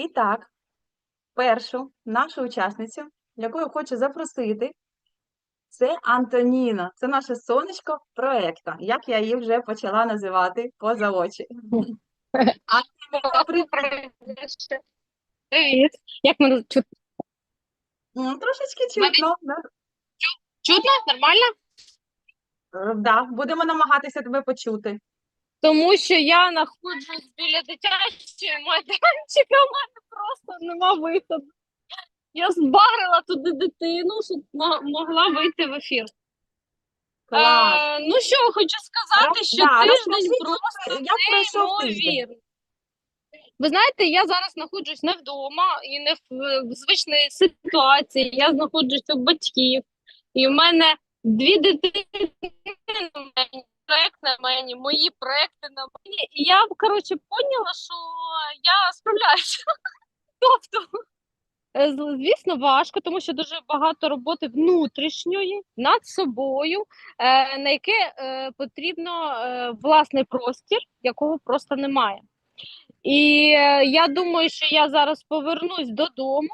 І так, першу нашу учасницю, яку я хочу запросити, це Антоніна. Це наше сонечко проекта, як я її вже почала називати поза очі. Антоніна, привіт! Як мене чутно? Трошечки чутно. Чутно? Нормально? Е, Да, будемо намагатися тебе почути. Тому що я знаходжусь біля дитячого майданчика, у мене просто нема виходу. Я збагрила туди дитину, щоб могла вийти в ефір. Клас. Е, ну що, хочу сказати, Роз- що да, тиждень просто неймовірний. Ви знаєте, я зараз знаходжусь не вдома і не в, в звичній ситуації. Я знаходжусь у батьків, і в мене дві дитини проект на мені, мої проекти на мені. І я, коротше, поняла, що я справляюся. Тобто, е, звісно, важко, тому що дуже багато роботи внутрішньої над собою, е, на яке е, потрібно власний простір, якого просто немає. І я думаю, що я зараз повернусь додому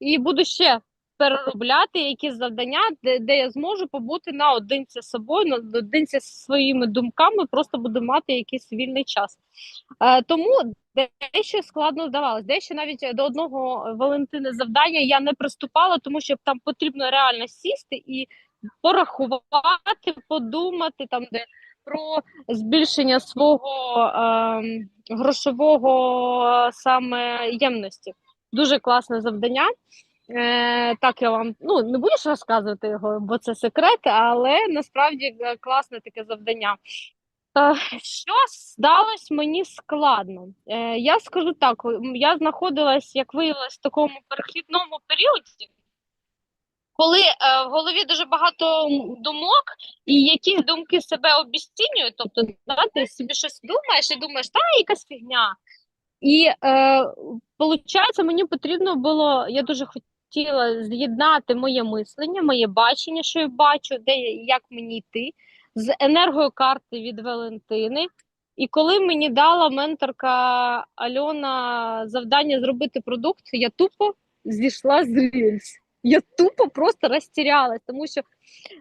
і буду ще переробляти якісь завдання, де, де я зможу побути наодинці з собою, наодинці зі своїми думками, просто буду мати якийсь вільний час. Е, тому дещо складно здавалось. Дещо навіть до одного Валентини завдання я не приступала, тому що там потрібно реально сісти і порахувати, подумати там, де про збільшення свого ем, грошового е, саме ємності. Дуже класне завдання. Е, так я вам ну не буду ж розказувати його, бо це секрет, але насправді е, класне таке завдання. Е, що сталося мені складно? Е, я скажу так: я знаходилась, як виявилось, в такому перехідному періоді, коли е, в голові дуже багато думок, і якісь думки себе обіцінюють. Тобто, да, ти собі щось думаєш і думаєш, та якась фігня. І е, виходить, мені потрібно було, я дуже хотіла з'єднати моє мислення, моє бачення, що я бачу, де як мені йти, з енергою карти від Валентини. І коли мені дала менторка Альона завдання зробити продукт, я тупо зійшла з рельс. Я тупо просто розтірялась, тому що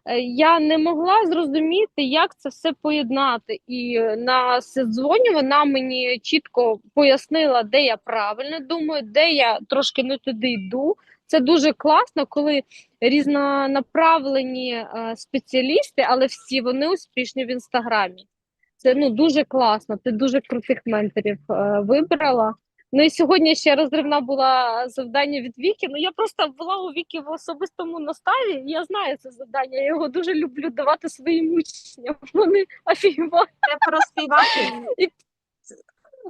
е, я не могла зрозуміти, як це все поєднати. І на сезоні вона мені чітко пояснила, де я правильно думаю, де я трошки не туди йду. Це дуже класно, коли різнонаправлені е, спеціалісти, але всі вони успішні в інстаграмі. Це ну дуже класно. Ти дуже крутих менторів е, вибрала. Ну і сьогодні ще розривна була завдання від Віки. Ну я просто була у Віки в особистому наставі. і Я знаю це завдання. Я його дуже люблю давати своїм учням. Вони офігівають. Це про співати?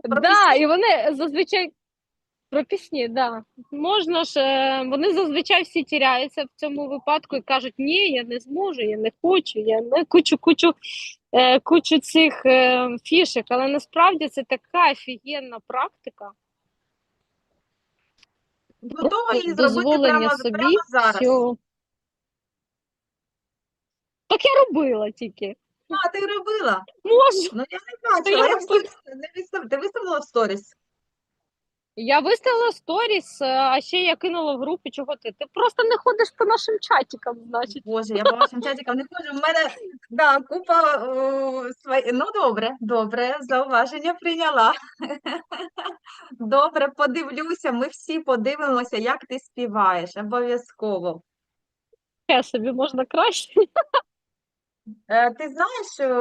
Про Да, і вони зазвичай про пісні, да. Можна ж, е, вони зазвичай всі тіряються в цьому випадку і кажуть, ні, я не зможу, я не хочу, я не кучу, кучу, е, кучу цих е, фішек, але насправді це така офігенна практика. Готова її зробити прямо, собі, прямо зараз. що так я робила тільки. А, ти робила? Можу. Ну я не бачила. я Я не вистав... Ти виставила в сторіс? Я виставила сторіс, е, а ще я кинула в групу, чого ти. Ти просто не ходиш по нашим чатикам, значить. Боже, я по вашим чатикам не ходжу. В мене да, купа о, свої. Ну, добре, добре, зауваження прийняла. Добре, подивлюся. Ми всі подивимося, як ти співаєш. Обов'язково. Я собі можна краще. Е, Ти знаєш,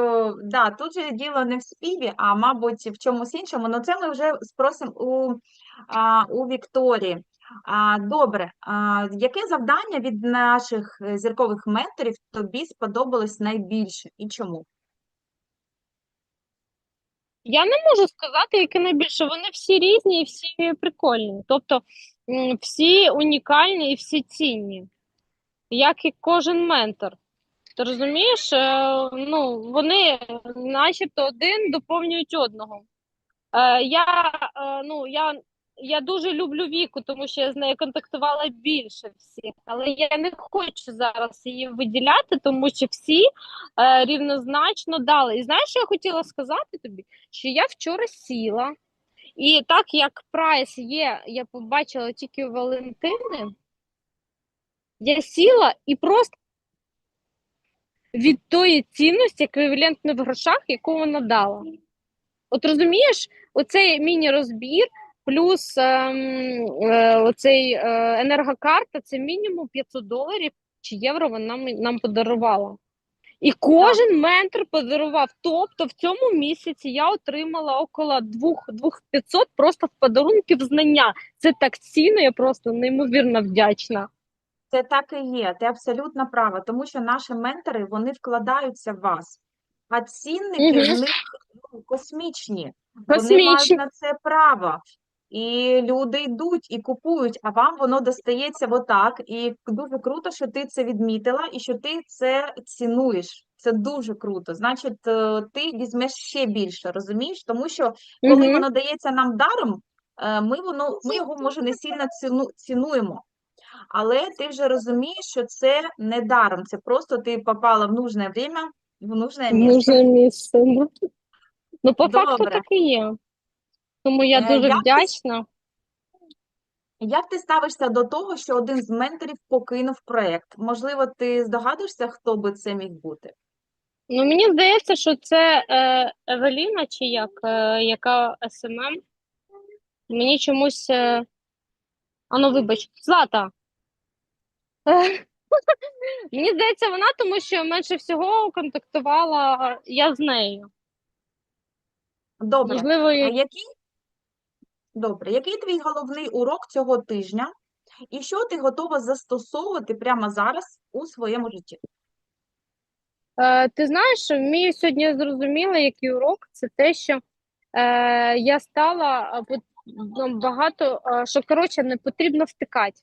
да, тут же діло не в співі, а мабуть в чомусь іншому. Ну це ми вже спросимо у, у Вікторії. Добре, яке завдання від наших е, зіркових менторів тобі сподобалось найбільше і чому? Я не можу сказати, яке найбільше. Вони всі різні і всі прикольні. Тобто всі унікальні і всі цінні, як і кожен ментор. Ти розумієш? Е, Ну, вони начебто один доповнюють одного. Е, Я, ну, я, я дуже люблю Віку, тому що я з нею контактувала більше всіх, але я не хочу зараз її виділяти, тому що всі е, рівнозначно дали. І знаєш, що я хотіла сказати тобі? Що я вчора сіла І так як прайс є, я побачила тільки у Валентини, я сіла і просто від тої цінності еквівалентно в грошах, яку вона дала. От розумієш, оцей міні-розбір плюс ем, е, оцей е, енергокарта це мінімум 500 доларів чи євро вона нам, нам подарувала. І кожен ментор подарував. Тобто в цьому місяці я отримала около 2-500 просто в подарунків знання. Це так цінно, я просто неймовірно вдячна. Це так і є, ти абсолютно права, тому що наші ментори, вони вкладаються в вас, а цінники в них ну, космічні, вони мають на це право. І люди йдуть і купують, а вам воно достається отак. І дуже круто, що ти це відмітила і що ти це цінуєш. Це дуже круто. Значить, е, ти візьмеш ще більше, розумієш? Тому що коли Мгм. воно дається нам даром, е, ми воно ми його може не сильно ціну, цінуємо. Але ти вже розумієш, що це не даром, це просто ти попала в нужне время, в нужне місце. Нужне місце. Ну, по факту так і є. Тому я Е, дуже як ти вдячна. Як ти ставишся до того, що один з менторів покинув проект? Можливо, ти здогадуєшся, хто би це міг бути? Ну, мені здається, що це е, Евеліна, чи як, е, яка СММ. Мені чомусь. Е... А ну, вибач, Злата. Е, Мені здається, вона, тому що менше всього контактувала я з нею. Добре. Можливо, А і- який... Добре, який твій головний урок цього тижня, і що ти готова застосовувати прямо зараз у своєму житті? Е, ти знаєш, мій сьогодні зрозуміла, який урок, це те, що е, я стала ну, багато, що коротше не потрібно втикати.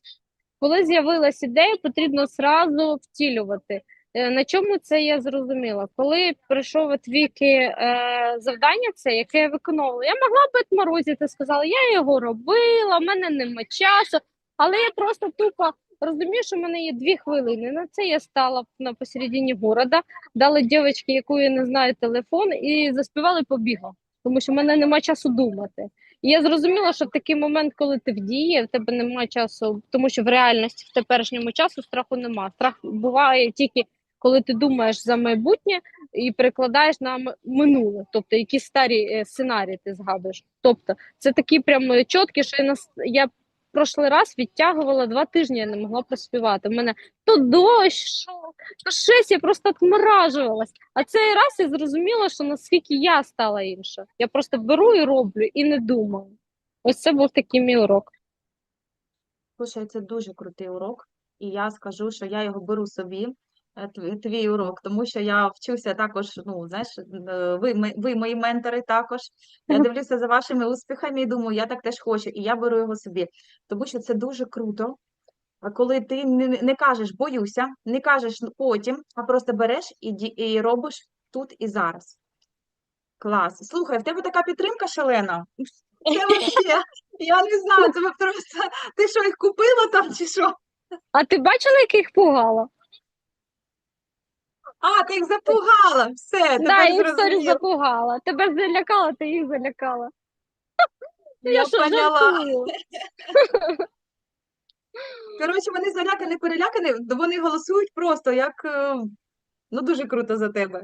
Коли з'явилась ідея, потрібно зразу втілювати. Е, На чому це я зрозуміла? Коли прийшов від Віки е, завдання, це яке я виконувала, я могла б відморозити, сказала, я його робила, в мене нема часу, але я просто тупо розумію, що в мене є дві хвилини. На це я стала на посередині города, дали дівчинці, яку я не знаю, телефон, і заспівали побігла, тому що в мене нема часу думати. І я зрозуміла, що в такий момент, коли ти в дії, в тебе немає часу, тому що в реальності в теперішньому часу страху нема. Страх буває тільки коли ти думаєш за майбутнє і перекладаєш на минуле, тобто які старі е, сценарії ти згадуєш. Тобто, це такі прям е, чіткі, що я я прошлий раз відтягувала два тижні, я не могла проспівати. У мене то дощ, що, то щось, я просто отморажувалась. А цей раз я зрозуміла, що наскільки я стала інша. Я просто беру і роблю, і не думаю. Ось це був такий мій урок. Слушай, це дуже крутий урок, і я скажу, що я його беру собі, твій урок, тому що я вчуся також, ну, знаєш, е, ви, ви мої ментори також. Я дивлюся за вашими успіхами і думаю, я так теж хочу, і я беру його собі, тому що це дуже круто. А коли ти не, не кажеш боюся, не кажеш «Ну, потім, а просто береш і, і робиш тут і зараз. Клас. Слухай, в тебе така підтримка шалена. Це вообще, я не знаю, це просто. Ти що, їх купила там чи що? А ти бачила, як я їх пугала? А, ти їх запугала. Все, Да, тебе їх зрозуміло. запугала. Тебе залякала, ти їх залякала. Я що, поняла. жартую? Коротше, вони залякані, перелякані, вони голосують просто як. е, Ну, дуже круто за тебе.